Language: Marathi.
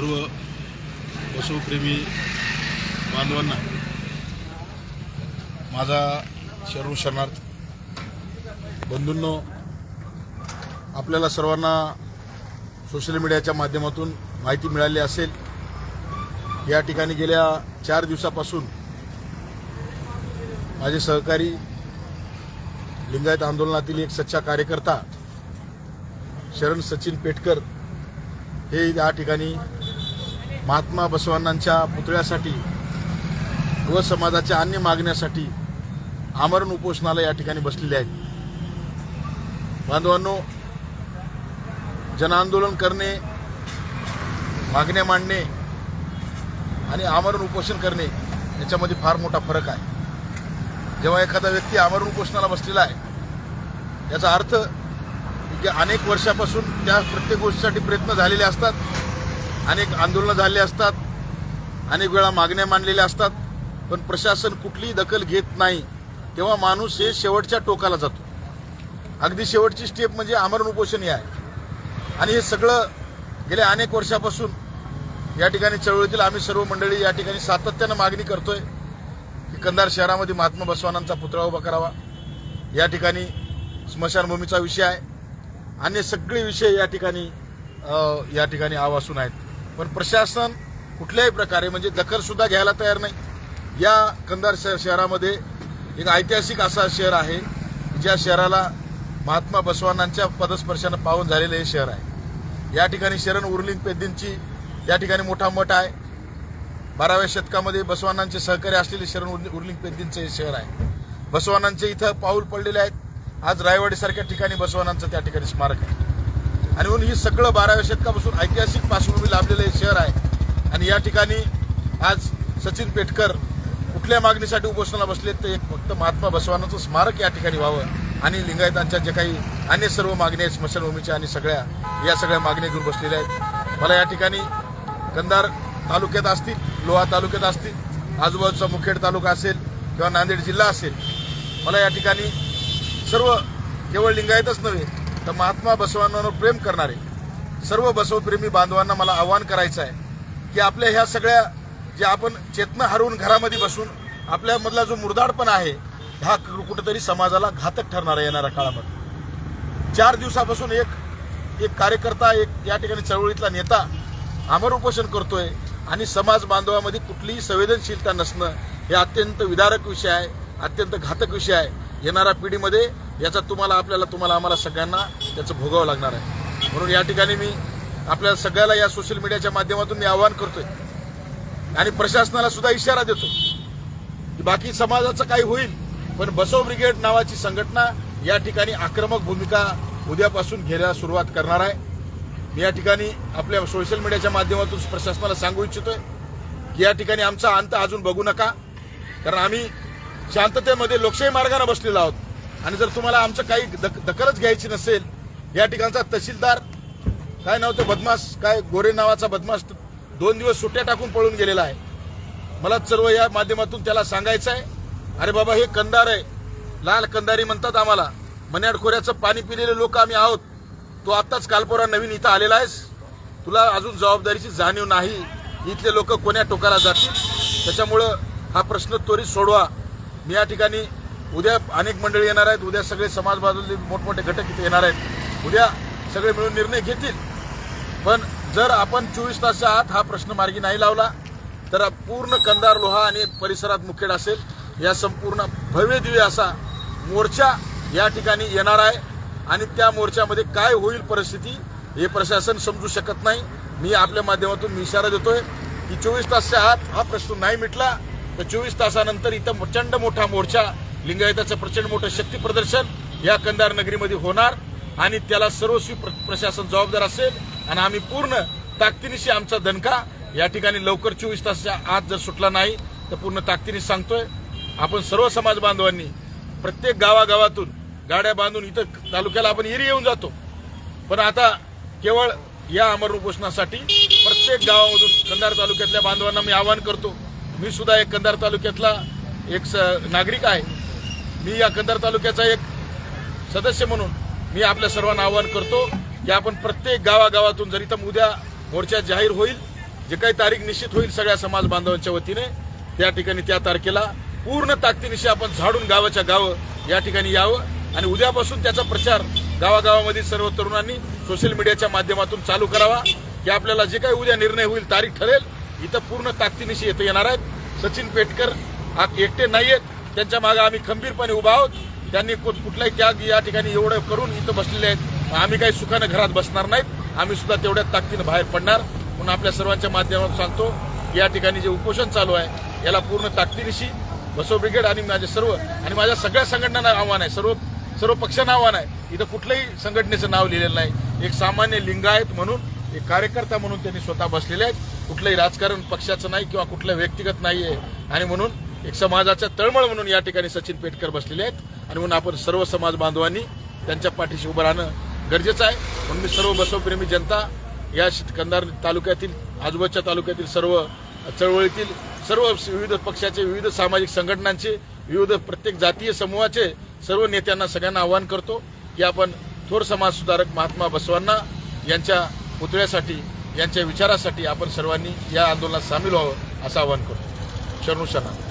सर्व पशुप्रेमी बांधवांना माझा शरण शरणार्थ. बंधूंनो आपल्याला सर्वांना सोशल मीडियाच्या माध्यमातून माहिती मिळाली असेल. या ठिकाणी गेल्या चार दिवसापासून माझे सहकारी लिंगायत आंदोलनातील एक सच्चा कार्यकर्ता शरण सचिन पेटकर हे या ठिकाणी महात्मा बसवांनांच्या पुतळ्यासाठी व समाजाच्या अन्य मागण्यासाठी आमरण उपोषणाला या ठिकाणी बसलेले आहेत. बांधवांनो जनआंदोलन करणे मागण्या मांडणे आणि आमरण उपोषण करणे याच्यामध्ये फार मोठा फरक आहे. जेव्हा एखादा व्यक्ती आमरण उपोषणाला बसलेला आहे याचा अर्थ की अनेक वर्षापासून त्या प्रत्येक गोष्टीसाठी प्रयत्न झालेले असतात. अनेक आंदोलनं झाले असतात अनेक वेळा मागण्या मांडलेल्या असतात पण प्रशासन कुठलीही दखल घेत नाही. तेव्हा माणूस हे शेवटच्या टोकाला जातो. अगदी शेवटची स्टेप म्हणजे आमरण उपोषण हे आहे. आणि हे सगळं गेल्या अनेक वर्षापासून या ठिकाणी चळवळीतील आम्ही सर्व मंडळी या ठिकाणी सातत्यानं मागणी करतोय की कंधार शहरामध्ये महात्मा बसवानांचा पुतळा उभा करावा. या ठिकाणी स्मशानभूमीचा विषय आहे. अन्य सगळे विषय या ठिकाणी या ठिकाणी आवासून आहेत. पण प्रशासन कुठल्याही प्रकारे म्हणजे दखल सुद्धा घ्यायला तयार नाही. या कंधार शहर शहरामध्ये एक ऐतिहासिक असा शहर आहे ज्या शहराला महात्मा बसवानांच्या पदस्पर्शानं पावन झालेलं हे शहर आहे. या ठिकाणी शरण उर्लिंग पेद्दींची या ठिकाणी मोठा मठ आहे. बाराव्या शतकामध्ये बसवानांचे सहकारी असलेले शरण उर्लिंग पेद्दींचं हे शहर आहे. बसवानांचे इथं पाऊल पडलेले आहेत. आज रायवाडीसारख्या ठिकाणी बसवानांचं त्या ठिकाणी स्मारक आहे. आणि म्हणून ही सगळं बाराव्या शतकापासून ऐतिहासिक पार्श्वभूमी लाभलेलं हे शहर आहे. आणि या ठिकाणी आज सचिन पेटकर कुठल्या मागणीसाठी उपोषणाला बसलेत तर एक फक्त महात्मा बसवानाचं स्मारक या ठिकाणी व्हावं आणि लिंगायतांच्या जे काही अन्य सर्व मागण्या आहेत स्मशानभूमीच्या आणि सगळ्या या सगळ्या मागण्या घेऊन बसलेल्या आहेत. मला या ठिकाणी कंधार तालुक्यात असतील लोहा तालुक्यात असतील आजूबाजूचा मुखेड तालुका असेल किंवा नांदेड जिल्हा असेल मला या ठिकाणी सर्व केवळ लिंगायतच नव्हे तर महात्मा बसवांवर प्रेम करणारे सर्व बसवप्रेमी बांधवांना मला आवाहन करायचं आहे की आपल्या ह्या सगळ्या जे आपण चेतना हरवून घरामध्ये बसून आपल्यामधला जो मुरदाडपण आहे हा कुठेतरी समाजाला घातक ठरणार आहे येणाऱ्या काळामध्ये. चार दिवसापासून एक एक कार्यकर्ता एक या ठिकाणी चळवळीतला नेता आमर उपोषण करतोय आणि समाज बांधवामध्ये कुठलीही संवेदनशीलता नसणं हे अत्यंत विदारक विषय आहे अत्यंत घातक विषय आहे. येणाऱ्या पिढीमध्ये याचा तुम्हाला आपल्याला तुम्हाला आम्हाला सगळ्यांना त्याचं भोगावं लागणार आहे. म्हणून या ठिकाणी मी आपल्या सगळ्याला या सोशल मीडियाच्या माध्यमातून मी आवाहन करतोय. आणि प्रशासनाला सुद्धा इशारा देतो की बाकी समाजाचं काही होईल पण बसव ब्रिगेड नावाची संघटना या ठिकाणी आक्रमक भूमिका उद्यापासून घ्यायला सुरुवात करणार आहे. मी या ठिकाणी आपल्या सोशल मीडियाच्या माध्यमातून प्रशासनाला सांगू इच्छितोय की या ठिकाणी आमचा अंत अजून बघू नका. कारण आम्ही शांततेमध्ये लोकशाही मार्गाने बसलेलो आहोत. आणि जर तुम्हाला आमचं काही दक- दखलच घ्यायची नसेल या ठिकाणचा तहसीलदार काय नाव तो बदमाश काय गोरे नावाचा बदमाश दोन दिवस सुट्ट्या टाकून पळून गेलेला आहे. मला सर्व या माध्यमातून त्याला सांगायचं आहे. अरे बाबा हे कंदार आहे. लाल कंदारी म्हणतात आम्हाला. मन्याड खोऱ्याचं पाणी पिलेले लोक आम्ही आहोत. तू आत्ताच कालपोरा नवीन इथं आलेला आहेस. तुला अजून जबाबदारीची जाणीव नाही. इथले लोक कोण्या टोकाला जातील? त्याच्यामुळं हा प्रश्न त्वरित सोडवा. मी या ठिकाणी उद्या अनेक मंडळी येणार आहेत. उद्या सगळे समाज बाजूले मोठमोठे घटक इथे येणार आहेत. उद्या सगळे मिळून निर्णय घेतील. पण जर आपण चोवीस तासच्या आत हा प्रश्न मार्गी नाही लावला तर पूर्ण कंदार लोहा आणि परिसरात मुखेड असेल. या संपूर्ण भव्य दिव्य असा मोर्चा या ठिकाणी येणार आहे. आणि त्या मोर्चामध्ये काय होईल परिस्थिती हे प्रशासन समजू शकत नाही. मी आपल्या माध्यमातून मी इशारा देतोय की चोवीस तासच्या आत हा प्रश्न नाही मिटला तर चोवीस तासानंतर इथं प्रचंड मोठा मोर्चा लिंगायताचं प्रचंड मोठं शक्ती प्रदर्शन या कंदार नगरीमध्ये होणार आणि त्याला सर्वस्वी प्र- प्रशासन जबाबदार असेल आणि आम्ही पूर्ण ताकदीनिशी आमचा दणका या ठिकाणी लवकर चोवीस तासाच्या आत जर सुटला नाही तर पूर्ण ताकदीने सांगतोय आपण सर्व समाज बांधवांनी प्रत्येक गावागावातून गाड्या बांधून इथं तालुक्याला आपण एरी येऊन जातो. पण आता केवळ या अमर उपोषणासाठी प्रत्येक गावामधून कंधार तालुक्यातल्या बांधवांना मी आवाहन करतो मी सुद्धा एक कंधार तालुक्यातला एक स- नागरिक आहे. मी या कंधार तालुक्याचा एक सदस्य म्हणून मी आपल्या सर्वांना आवाहन करतो की आपण प्रत्येक गावागावातून जर इथं उद्या मोर्चा जाहीर होईल जे काही तारीख निश्चित होईल सगळ्या समाज बांधवांच्या वतीने त्या ठिकाणी त्या तारखेला पूर्ण ताकदीनिशी आपण झाडून गावाच्या गावं या ठिकाणी यावं आणि उद्यापासून त्याचा प्रचार गावागावामध्ये सर्व तरुणांनी सोशल मीडियाच्या माध्यमातून चालू करावा की आपल्याला जे काही उद्या निर्णय होईल तारीख ठरेल इथं पूर्ण ताकदीनिशी येथे येणार आहेत. सचिन पेटकर हा एकटे आहेत त्यांच्या मागे आम्ही खंबीरपणे उभा आहोत. त्यांनी कुठलाही त्याग या ठिकाणी एवढं करून इथं बसलेले आहेत. आम्ही काही सुखानं घरात बसणार नाहीत. आम्ही सुद्धा तेवढ्या ताकदीनं बाहेर पडणार. म्हणून आपल्या सर्वांच्या माध्यमातून सांगतो या ठिकाणी जे उपोषण चालू आहे याला पूर्ण ताकदीनिशी बसो ब्रिगेड आणि माझे सर्व आणि माझ्या सगळ्या संघटनांना आव्हान आहे. सर्व सर्व पक्षांना आव्हान आहे. इथं कुठल्याही संघटनेचं नाव लिहिलेलं नाही. एक सामान्य लिंगायत म्हणून एक कार्यकर्ता म्हणून त्यांनी स्वतः बसलेले आहेत. कुठलंही राजकारण पक्षाचं नाही किंवा कुठलं व्यक्तिगत नाही आहे आणि म्हणून एक समाजाच्या तळमळ म्हणून या ठिकाणी सचिन पेटकर बसलेले आहेत. आणि म्हणून आपण सर्व समाज बांधवांनी त्यांच्या पाठीशी उभं राहणं गरजेचं आहे. म्हणून मी सर्व बसवप्रेमी जनता या कंधार तालुक्यातील आजूबाजूच्या तालुक्यातील सर्व चळवळीतील सर्व विविध पक्षाचे विविध सामाजिक संघटनांचे विविध प्रत्येक जातीय समूहाचे सर्व नेत्यांना सगळ्यांना आवाहन करतो की आपण थोर समाज सुधारक महात्मा बसवांना यांच्या पुतळ्यासाठी यांच्या विचारासाठी आपण सर्वांनी या आंदोलनात सामील व्हावं असं आवाहन करतो. शरणू शरणा